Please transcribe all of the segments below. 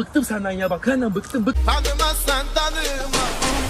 bıktım senden ya bak senden bıktım bık. Tanımazsan tanımaz.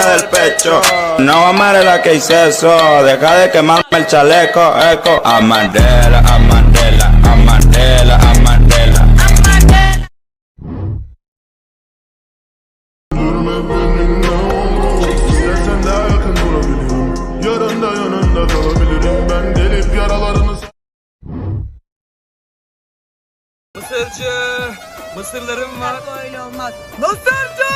del pecho, no amaré la que hice eso, deja de quemarme el chaleco, eco, a Mandela, a Mandela, a Mandela. Mısırcı. Mısırlarım var. Böyle olmaz. Mısırcı!